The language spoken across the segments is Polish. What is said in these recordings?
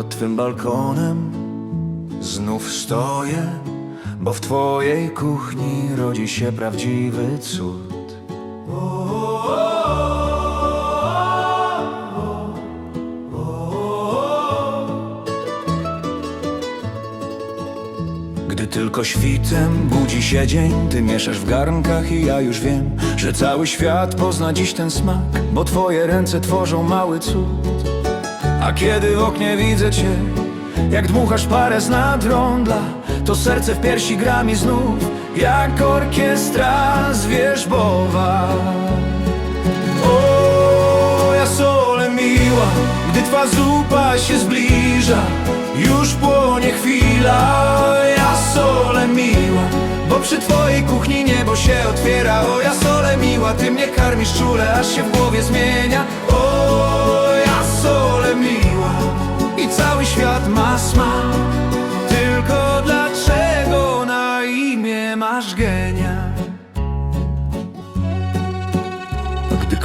pod twym balkonem znów stoję, bo w twojej kuchni rodzi się prawdziwy cud. Gdy tylko świtem budzi się dzień, ty mieszasz w garnkach i ja już wiem, że cały świat pozna dziś ten smak, bo twoje ręce tworzą mały cud. A kiedy w oknie widzę cię, jak dmuchasz parę z nadrądla, to serce w piersi gra mi znów, jak orkiestra zwierzbowa. O, ja sole miła, gdy twa zupa się zbliża Już płonie chwila, ja sole miła Bo przy twojej kuchni niebo się otwiera. O, ja sole miła, ty mnie karmisz czule, aż się w głowie zmienia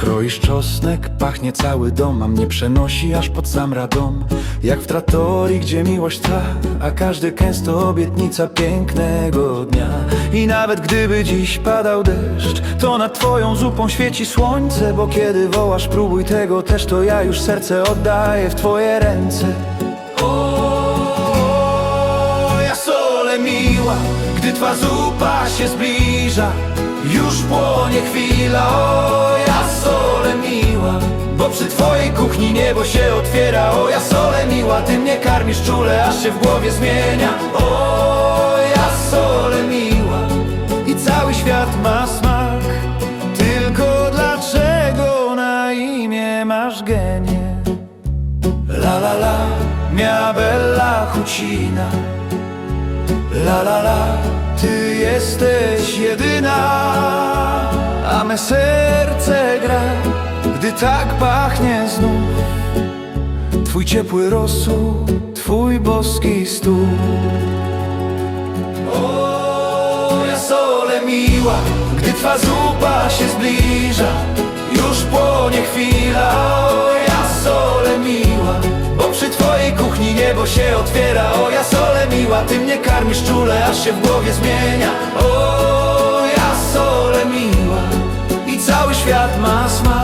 kroisz czosnek, pachnie cały dom, a mnie przenosi aż pod sam radom. Jak w tratorii, gdzie miłość trwa, a każdy kęs to obietnica pięknego dnia. I nawet gdyby dziś padał deszcz, to nad twoją zupą świeci słońce, bo kiedy wołasz próbuj tego też, to ja już serce oddaję w twoje ręce. O, ja sole miła, gdy twa zupa się zbliża Już płonie chwila, o, ja sole miła. Bo przy twojej kuchni niebo się otwiera O, ja sole miła, ty mnie karmisz czule, aż się w głowie zmienia. O, ja sole miła. I cały świat ma smak. Tylko dlaczego na imię masz genie? La la la, mia bella cucina La la la, ty jesteś jedyna A me serce gra, gdy tak pachnie znów. Twój ciepły rosół, twój boski stół. O, ja sole miła, gdy twa zupa się zbliża. Już płonie chwila, o, ja sole miła Bo przy twojej kuchni niebo się otwiera. O, a ty mnie karmisz czule, aż się w głowie zmienia. O, ja sole miła i cały świat ma smak.